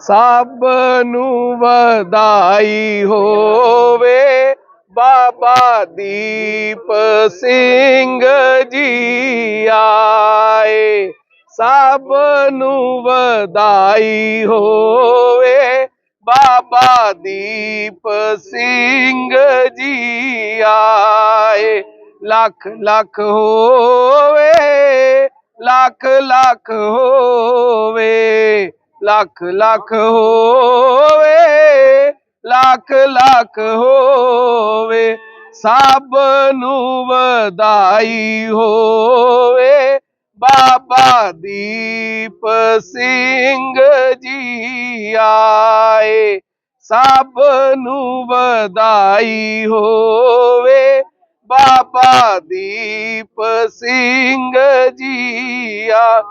ਸਭ ਨੂੰ ਵਧਾਈ ਹੋਵੇ। ਬਾਬਾ ਦੀਪ ਸਿੰਘ ਜੀ ਆਏ। ਸਭ ਨੂੰ ਵਧਾਈ ਹੋਵੇ। ਬਾਬਾ ਦੀਪ ਸਿੰਘ ਜੀ ਆਏ। ਲੱਖ ਲੱਖ ਹੋਵੇ, ਲੱਖ ਲੱਖ ਹੋਵੇ। ਲੱਖ ਲੱਖ ਹੋਵੇ, ਲੱਖ ਲੱਖ ਹੋਵੇ, ਸਭ ਨੂੰ ਵਧਾਈ ਹੋਵੇ। ਬਾਬਾ ਦੀਪ ਸਿੰਘ ਜੀ ਆਏ, ਸਭ ਨੂੰ ਵਧਾਈ ਹੋਵੇ। ਬਾਬਾ ਦੀਪ ਸਿੰਘ ਜੀ ਆ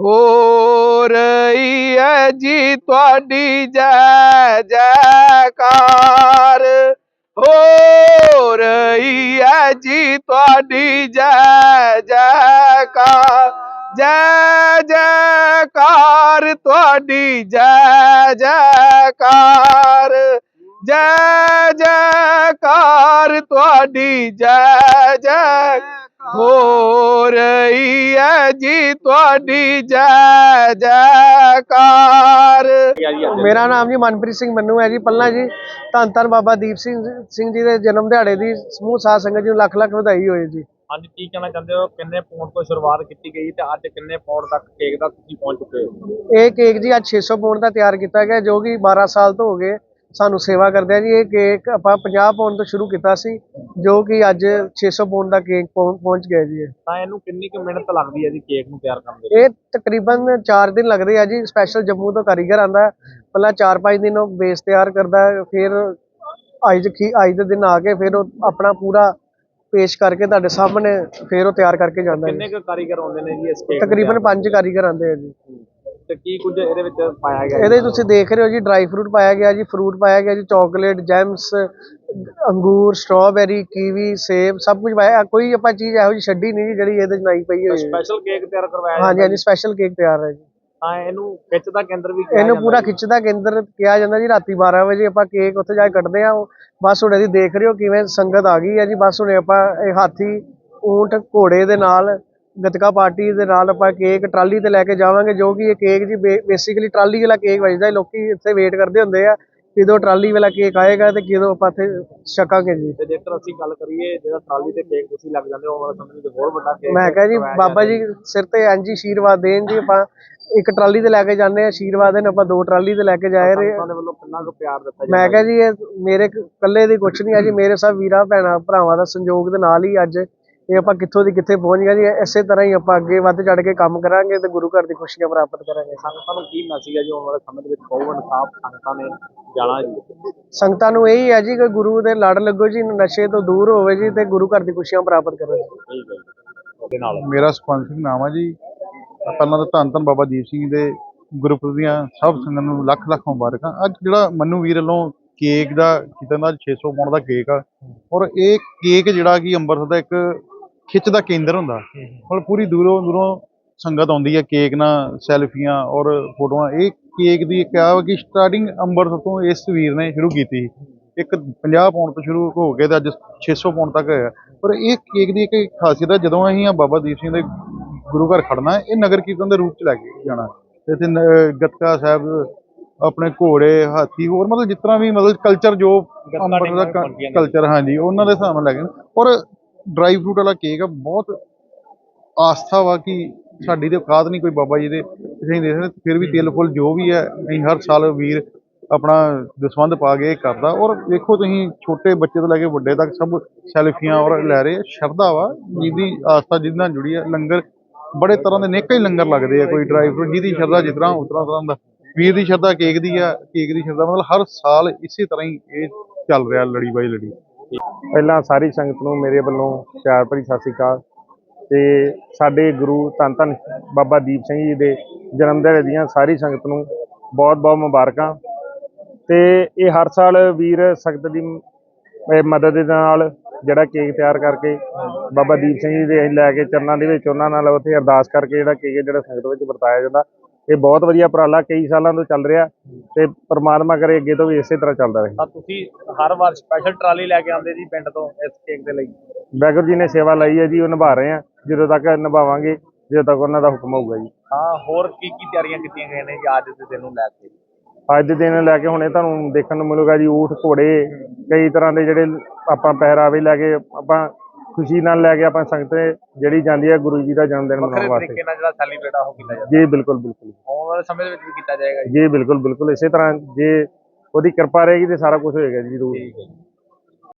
ਹੋ ਰਹੀ ਹੈ ਜੀ ਤੁਹਾਡੀ ਜੈ ਜੈਕਾਰ। ਹੋ ਰਹੀ ਹੈ ਜੀ ਤੁਹਾਡੀ ਜੈ ਜੈਕਾਰ। ਜੈ ਜੈਕਾਰ, ਤੁਹਾਡੀ ਜੈ ਜੈਕਾਰ। ਜੈ ਜੈਕਾਰ, ਤੁਹਾਡੀ ਜੈ ਜੈ ਹੋ ਰਹੀ ਹੈ ਜੀ ਤੁਹਾਡੀ ਜੈ ਜੈਕਾਰ। ਮੇਰਾ ਨਾਮ ਜੀ ਮਨਪ੍ਰੀਤ ਸਿੰਘ ਮੰਨੂ ਹੈ ਜੀ ਪੱਲਾ ਜੀ। ਧੰਨ ਧੰਨ ਬਾਬਾ ਦੀਪ ਸਿੰਘ ਸਿੰਘ ਜੀ ਦੇ ਜਨਮ ਦਿਹਾੜੇ ਦੀ ਸਮੂਹ ਸਾਧ ਸੰਗਤ ਜੀ ਨੂੰ ਲੱਖ ਲੱਖ ਵਧਾਈ ਹੋਏ ਜੀ। ਅੱਜ ਕੀ ਕਹਿਣਾ ਚਾਹੁੰਦੇ ਹੋ? ਕਿੰਨੇ ਪੌਂਡ ਤੋਂ ਸ਼ੁਰੂਆਤ ਕੀਤੀ ਗਈ ਤੇ ਅੱਜ ਕਿੰਨੇ ਪੌਂਡ ਤੱਕ ਕੇਕ ਦਾ ਤੁਸੀਂ ਪਹੁੰਚ ਚੁੱਕੇ ਹੋ? ਇਹ ਕੇਕ ਜੀ ਅੱਜ 600 ਪੌਂਡ ਦਾ ਤਿਆਰ ਕੀਤਾ ਗਿਆ ਜੋ ਕਿ 12 ਸਾਲ ਤੋਂ ਹੋ ਗਏ। ਸਾਨੂੰ ਸੇਵਾ ਕਰਦੇ ਆ ਜੀ। ਇਹ ਕੇਕ ਆਪਾਂ 50 ਪੌਂਡ ਤੋਂ ਸ਼ੁਰੂ ਕੀਤਾ ਸੀ ਜੋ ਕਿ ਅੱਜ 600 ਪੌਂਡ ਦਾ ਕੇਕ ਪਹੁੰ- ਪਹੁੰਚ ਗਿਆ ਜੀ। ਤਾਂ ਇਹਨੂੰ ਕਿੰਨੀ ਕੁ ਮਿਹਨਤ ਲੱਗਦੀ ਹੈ ਜੀ ਕੇਕ ਨੂੰ ਤਿਆਰ ਕਰਨ ਦੇ ਇਹ ਤਕਰੀਬਨ 4 ਦਿਨ ਲੱਗਦੇ ਆ ਜੀ। ਸਪੈਸ਼ਲ ਜੰਮੂ ਤੋਂ ਕਾਰੀਗਰ ਆਂਦਾ ਪਹਿਲਾਂ 4-5 ਦਿਨ ਉਹ ਬੇਸ ਤਿਆਰ ਕਰਦਾ ਫਿਰ ਅੱਜ ਕੀ ਅੱਜ ਦੇ ਦਿਨ ਆ ਕੇ ਫਿਰ ਉਹ ਆਪਣਾ ਪੂਰਾ ਪੇਸ਼ ਕਰਕੇ ਤੁਹਾਡੇ ਸਾਹਮਣੇ ਫਿਰ ਉਹ ਤਿਆਰ ਕਰਕੇ ਜਾਂਦਾ ਕਿੰਨੇ ਕੁ ਕਾਰੀਗਰ ਆਉਂਦੇ ਨੇ ਜੀ ਇਸ ਕੇਕ ਤਕਰੀਬਨ ਤਿਆਰ 5 ਕਾਰੀਗਰ ਆਂਦੇ ਆ ਜੀ? ਤੇ ਕੀ ਕੁਝ ਇਹਦੇ ਵਿੱਚ ਪਾਇਆ ਗਿਆ? ਇਹਦੇ ਤੁਸੀਂ ਦੇਖ ਰਹੇ ਹੋ ਜੀ ਡਰਾਈ ਫਰੂਟ ਪਾਇਆ ਗਿਆ ਜੀ ਫਰੂਟ ਪਾਇਆ ਗਿਆ ਜੀ ਚਾਕਲੇਟ ਜੈਮਸ ਅੰਗੂਰ ਸਟ੍ਰਾਬੇਰੀ ਕੀਵੀ ਸੇਬ ਸਭ ਕੁਝ ਪਾਇਆ। ਕੋਈ ਆਪਾਂ ਚੀਜ਼ ਇਹੋ ਜਿਹੀ ਛੱਡੀ ਨਹੀਂ ਜੀ ਜਿਹੜੀ ਇਹਦੇ 'ਚ ਨਹੀਂ ਪਈ ਹੋਈ ਹੈ। ਸਪੈਸ਼ਲ ਕੇਕ ਤਿਆਰ ਕਰਵਾਇਆ ਹਾਂਜੀ ਹਾਂਜੀ ਸਪੈਸ਼ਲ ਕੇਕ ਤਿਆਰ ਹੈ ਜੀ। ਤਾਂ ਇਹਨੂੰ ਖਿੱਚ ਦਾ ਕੇਂਦਰ ਵੀ ਕਿਹਾ ਇਹਨੂੰ ਪੂਰਾ ਜੀ। ਖਿੱਚ ਦਾ ਕੇਂਦਰ ਕਿਹਾ ਜਾਂਦਾ ਜੀ ਰਾਤੀ 12 ਵਜੇ ਆਪਾਂ ਕੇਕ ਉੱਥੇ ਜਾ ਕੇ ਕੱਟਦੇ ਆ ਬਸ ਹੁਣ ਇਹਦੀ ਦੇਖ ਰਹੇ ਹੋ ਕਿਵੇਂ ਸੰਗਤ ਆ ਗਈ ਹੈ ਜੀ। ਬਸ ਹੁਣ ਆਪਾਂ ਇਹ ਹਾਥੀ ਊਂਟ ਘੋੜੇ ਦੇ ਨਾਲ ਗਤਕਾ ਪਾਰਟੀ ਦੇ ਨਾਲ ਆਪਾਂ ਕੇਕ ਟਰਾਲੀ ਤੇ ਲੈ ਕੇ ਜਾਵਾਂਗੇ ਜੋ ਕਿ ਇਹ ਕੇਕ ਜੀ ਬੇਸਿਕਲੀ ਟਰਾਲੀ ਵਾਲਾ ਕੇਕ ਵੱਜਦਾ ਲੋਕੀ ਇੱਥੇ ਵੇਟ ਕਰਦੇ ਹੁੰਦੇ ਆ ਕਿਦੋਂ ਟਰਾਲੀ ਵਾਲਾ ਕੇਕ ਆਏਗਾ ਤੇ ਕਿਦੋਂ ਆਪਾਂ ਇੱਥੇ ਛਕਾਂਗੇ ਜੀ। ਤੇ ਜੇਕਰ ਅਸੀਂ ਗੱਲ ਕਰੀਏ ਜਿਹੜਾ ਟਰਾਲੀ ਤੇ ਕੇਕ ਤੁਸੀਂ ਲੱਗ ਜਾਂਦੇ ਹੋ ਉਹ ਵਾਲਾ ਸਮੇਂ ਤੇ ਹੋਰ ਵੱਡਾ ਕੇਕ ਮੈਂ ਕਿਹਾ ਜੀ ਬਾਬਾ ਜੀ ਸਿਰ ਤੇ ਹੀ ਆਸ਼ੀਰਵਾਦ ਦੇਣ ਜੀ ਆਪਾਂ ਇੱਕ ਟਰਾਲੀ ਤੇ ਲੈ ਕੇ ਜਾਂਦੇ ਆ ਆਸ਼ੀਰਵਾਦ ਦੇਣ ਆਪਾਂ ਦੋ ਟਰਾਲੀ ਤੇ ਲੈ ਕੇ ਜਾ ਰਹੇ ਦੇ ਵੱਲੋਂ ਕਿੰਨਾ ਕੁ ਪਿਆਰ ਦਿੱਤਾ ਮੈਂ ਜਾਂਦਾ ਕਿਹਾ ਜੀ। ਇਹ ਮੇਰੇ ਇਕੱਲੇ ਦੀ ਕੁਛ ਨਹੀਂ ਹੈ ਜੀ ਮੇਰੇ ਸਭ ਵੀਰਾਂ ਭੈਣਾਂ ਭਰਾਵਾਂ ਦਾ ਸੰਯੋਗ ਦੇ ਨਾਲ ਹੀ ਅੱਜ ਇਹ ਆਪਾਂ ਕਿੱਥੋਂ ਦੀ ਕਿੱਥੇ ਪਹੁੰਚ ਗਏ ਜੀ ਇਸੇ ਤਰ੍ਹਾਂ ਹੀ ਆਪਾਂ ਅੱਗੇ ਵੱਧ ਚੜ ਕੇ ਕੰਮ ਕਰਾਂਗੇ ਤੇ ਗੁਰੂ ਘਰ ਦੀ ਖੁਸ਼ੀਆਂ ਪ੍ਰਾਪਤ ਕਰਾਂਗੇ। ਸੰਗਤਾਂ ਨੂੰ ਕੀ ਮੈਸੇਜ ਹੈ ਜੀ ਆਉਣ ਵਾਲੇ ਸਮੇਂ ਦੇ ਵਿੱਚ? ਬਹੁਤ ਇਨਸਾਫ ਸੰਗਤਾਂ ਨੇ ਜਾਣਾ ਜੀ। ਸੰਗਤਾਂ ਨੂੰ ਇਹੀ ਹੈ ਜੀ ਕਿ ਗੁਰੂ ਦੇ ਲੜ ਲੱਗੋ ਜੀ ਨਸ਼ੇ ਤੋਂ ਦੂਰ ਹੋਵੇ ਜੀ ਤੇ ਗੁਰੂ ਘਰ ਦੀ ਖੁਸ਼ੀਆਂ ਪ੍ਰਾਪਤ ਕਰੋ ਜੀ। ਠੀਕ ਹੈ ਜੀ ਉਹਦੇ ਨਾਲ। ਮੇਰਾ ਸੁਖਵੰਤ ਸਿੰਘ ਨਾਮ ਆ ਜੀ। ਪਹਿਲਾਂ ਤਾਂ ਧੰਨ ਧੰਨ ਬਾਬਾ ਦੀਪ ਸਿੰਘ ਦੇ ਗੁਰਪੁਰਬ ਦੀਆਂ ਸਭ ਸੰਗਤ ਨੂੰ ਲੱਖ ਲੱਖ ਮੁਬਾਰਕਾਂ। ਅੱਜ ਜਿਹੜਾ ਮੰਨੂ ਵੀਰ ਵੱਲੋਂ ਕੇਕ ਦਾ ਕੀਤਾ ਨਾ 600 ਪੌਂਡ ਦਾ ਕੇਕ ਆ। ਔਰ ਇਹ ਕੇਕ ਜਿਹੜਾ ਕਿ ਅੰਮ੍ਰਿਤਸਰ ਦਾ ਇੱਕ ਖਿੱਚ ਦਾ ਕੇਂਦਰ ਹੁੰਦਾ। ਔਰ ਪੂਰੀ ਦੂਰੋਂ ਦੂਰੋਂ ਸੰਗਤ ਆਉਂਦੀ ਹੈ ਕੇਕ ਨਾਲ ਸੈਲਫੀਆਂ ਔਰ ਫੋਟੋਆਂ। ਇਹ ਕੇਕ ਦੀ ਇੱਕ ਆ ਕਿ ਸਟਾਰਟਿੰਗ ਅੰਮ੍ਰਿਤਸਰ ਤੋਂ ਇਸ ਵੀਰ ਨੇ ਸ਼ੁਰੂ ਕੀਤੀ। ਇੱਕ 50 ਪੌਂਡ ਤੋਂ ਸ਼ੁਰੂ ਹੋ ਕੇ ਤੇ ਅੱਜ 600 ਪੌਂਡ ਤੱਕ ਹੋਇਆ ਪਰ ਇਹ ਕੇਕ ਦੀ ਇੱਕ ਖਾਸੀਅਤ ਹੈ ਜਦੋਂ ਅਸੀਂ ਆ ਬਾਬਾ ਦੀਪ ਸਿੰਘ ਦੇ ਗੁਰੂ ਘਰ ਖੜਨਾ ਇਹ ਨਗਰ ਕੀਰਤਨ ਦੇ ਰੂਪ ਚ ਲੈ ਕੇ ਜਾਣਾ ਤੇ ਇੱਥੇ ਗੱਤਕਾ ਸਾਹਿਬ ਆਪਣੇ ਘੋੜੇ ਹਾਥੀ ਹੋਰ ਮਤਲਬ ਜਿਸ ਤਰ੍ਹਾਂ ਵੀ ਮਤਲਬ ਕਲਚਰ ਜੋ ਅੰਮ੍ਰਿਤਸਰ ਦਾ। ਕਲਚਰ ਹਾਂਜੀ ਉਹਨਾਂ ਦੇ ਹਿਸਾਬ ਨਾਲ ਲੈ ਕੇ ਔਰ ਡਰਾਈ ਫਰੂਟ ਵਾਲਾ ਕੇਕ ਆ, ਬਹੁਤ ਆਸਥਾ ਵਾ ਕਿ ਸਾਡੀ ਤੇ ਔਕਾਤ ਨਹੀਂ ਕੋਈ ਬਾਬਾ ਜੀ ਦੇ ਅਸੀਂ ਦੇ ਸਕਦੇ ਫਿਰ ਵੀ ਤਿਲ ਫੁੱਲ ਜੋ ਵੀ ਹੈ, ਅਸੀਂ ਹਰ ਸਾਲ ਵੀਰ ਆਪਣਾ ਦਸਵੰਧ ਪਾ ਕੇ ਇਹ ਕਰਦਾ। ਔਰ ਵੇਖੋ ਤੁਸੀਂ ਛੋਟੇ ਬੱਚੇ ਤੋਂ ਲੈ ਕੇ ਵੱਡੇ ਤੱਕ ਸਭ ਸੈਲਫੀਆਂ ਔਰ ਲੈ ਰਹੇ ਸ਼ਰਧਾ ਵਾ, ਜਿਹਦੀ ਆਸਥਾ, ਜਿਹਦੇ ਨਾਲ ਜੁੜੀ ਹੈ ਲੰਗਰ ਬੜੇ ਤਰ੍ਹਾਂ ਦੇ ਨੇਕਾਂ ਹੀ ਲੰਗਰ ਲੱਗਦੇ ਆ ਕੋਈ ਡਰਾਈ ਫਰੂਟ, ਜਿਹਦੀ ਸ਼ਰਧਾ ਜਿਸ ਤਰ੍ਹਾਂ ਉਸ ਤਰ੍ਹਾਂ ਤਰ੍ਹਾਂ ਦਾ। ਵੀਰ ਦੀ ਸ਼ਰਧਾ ਕੇਕ ਦੀ ਆ, ਕੇਕ ਦੀ ਸ਼ਰਧਾ, ਮਤਲਬ ਹਰ ਸਾਲ ਇਸੇ ਤਰ੍ਹਾਂ ਹੀ ਇਹ ਚੱਲ ਰਿਹਾ ਲੜੀ ਬਾਈ ਲੜੀ। ਪਹਿਲਾਂ ਸਾਰੀ ਸੰਗਤ ਨੂੰ ਮੇਰੇ ਵੱਲੋਂ ਪਿਆਰ ਭਰੀ ਸਤਿ ਸ੍ਰੀ ਅਕਾਲ। ਤੇ ਸਾਡੇ ਗੁਰੂ ਧੰਨ ਧੰਨ ਬਾਬਾ ਦੀਪ ਸਿੰਘ ਜੀ ਦੇ ਜਨਮ ਦਿਹਾੜੇ ਦੀਆਂ ਸਾਰੀ ਸੰਗਤ ਨੂੰ ਬਹੁਤ ਬਹੁਤ ਮੁਬਾਰਕਾਂ। ਤੇ ਇਹ ਹਰ ਸਾਲ ਵੀਰ ਸੰਗਤ ਦੀ ਮਦਦ ਦੇ ਨਾਲ ਜਿਹੜਾ ਕੇਕ ਤਿਆਰ ਕਰਕੇ ਬਾਬਾ ਦੀਪ ਸਿੰਘ ਜੀ ਦੇ ਅਸੀਂ ਲੈ ਕੇ ਚਰਨਾਂ ਦੇ ਵਿੱਚ ਉਹਨਾਂ ਨਾਲ ਉੱਥੇ ਅਰਦਾਸ ਕਰਕੇ ਜਿਹੜਾ ਕੇਕ ਹੈ ਜਿਹੜਾ ਸੰਗਤ ਵਿੱਚ ਵਰਤਾਇਆ ਜਾਂਦਾ। ਇਹ ਬਹੁਤ ਵਧੀਆ ਉਪਰਾਲਾ ਕਈ ਸਾਲਾਂ ਤੋਂ ਚੱਲ ਰਿਹਾ ਤੇ ਪ੍ਰਮਾਤਮਾ ਕਰੇ ਅੱਗੇ ਤੋਂ ਵੀ ਇਸੇ ਤਰ੍ਹਾਂ ਚੱਲਦਾ ਰਹੇ। ਤਾਂ ਤੁਸੀਂ ਹਰ ਵਾਰ ਸਪੈਸ਼ਲ ਟਰਾਲੀ ਲੈ ਕੇ ਆਉਂਦੇ ਜੀ ਪਿੰਡ ਤੋਂ ਇਸ ਕੇਕ ਦੇ ਲਈ? ਵਾਹਿਗੁਰੂ ਜੀ ਨੇ ਸੇਵਾ ਲਈ ਹੈ ਜੀ ਉਹ ਨਿਭਾ ਰਹੇ ਆ ਜਦੋਂ ਤੱਕ ਨਿਭਾਵਾਂਗੇ ਜਦੋਂ ਤੱਕ ਉਹਨਾਂ ਦਾ ਹੁਕਮ ਹੋਊਗਾ ਜੀ। ਹਾਂ ਹੋਰ ਕੀ ਕੀ ਤਿਆਰੀਆਂ ਕੀਤੀਆਂ ਗਈਆਂ ਨੇ ਜੀ ਅੱਜ ਦੇ ਦਿਨ ਨੂੰ ਲੈ ਕੇ? ਅੱਜ ਦੇ ਦਿਨ ਲੈ ਕੇ ਹੁਣੇ ਤੁਹਾਨੂੰ ਦੇਖਣ ਨੂੰ ਮਿਲੂਗਾ ਜੀ ਊਠ ਘੋੜੇ ਕਈ ਤਰ੍ਹਾਂ ਦੇ ਜਿਹੜੇ ਆਪਾਂ ਪਹਿਰਾਵੇ ਲੈ ਕੇ ਆਪਾਂ ਖੁਸ਼ੀ ਨਾਲ ਲੈ ਕੇ ਆਪਾਂ ਸੰਗਤ ਜਿਹੜੀ ਜਾਂਦੀ ਹੈ ਗੁਰੂ ਜੀ ਦਾ ਜਨਮ ਦਿਨ ਵੱਖਰੇ ਮਨਾਉਣ ਵਾਸਤੇ। ਤਰੀਕੇ ਨਾਲ ਜਿਹੜਾ ਸੈਲੀਬ੍ਰੇਟ ਆ ਉਹ ਕੀਤਾ ਜਾਂਦਾ। ਜੀ ਬਿਲਕੁਲ ਬਿਲਕੁਲ। ਆਉਣ ਵਾਲੇ ਸਮੇਂ ਦੇ ਵਿੱਚ ਵੀ ਕੀਤਾ ਜਾਏਗਾ ਜੀ। ਜੀ ਬਿਲਕੁਲ ਬਿਲਕੁਲ। ਇਸੇ ਤਰ੍ਹਾਂ ਜੇ ਉਹਦੀ ਕਿਰਪਾ ਰਹੇਗੀ ਤੇ ਸਾਰਾ ਕੁਝ ਹੋਏਗਾ ਜੀ ਜ਼ਰੂਰ। ਠੀਕ ਹੈ ਜੀ।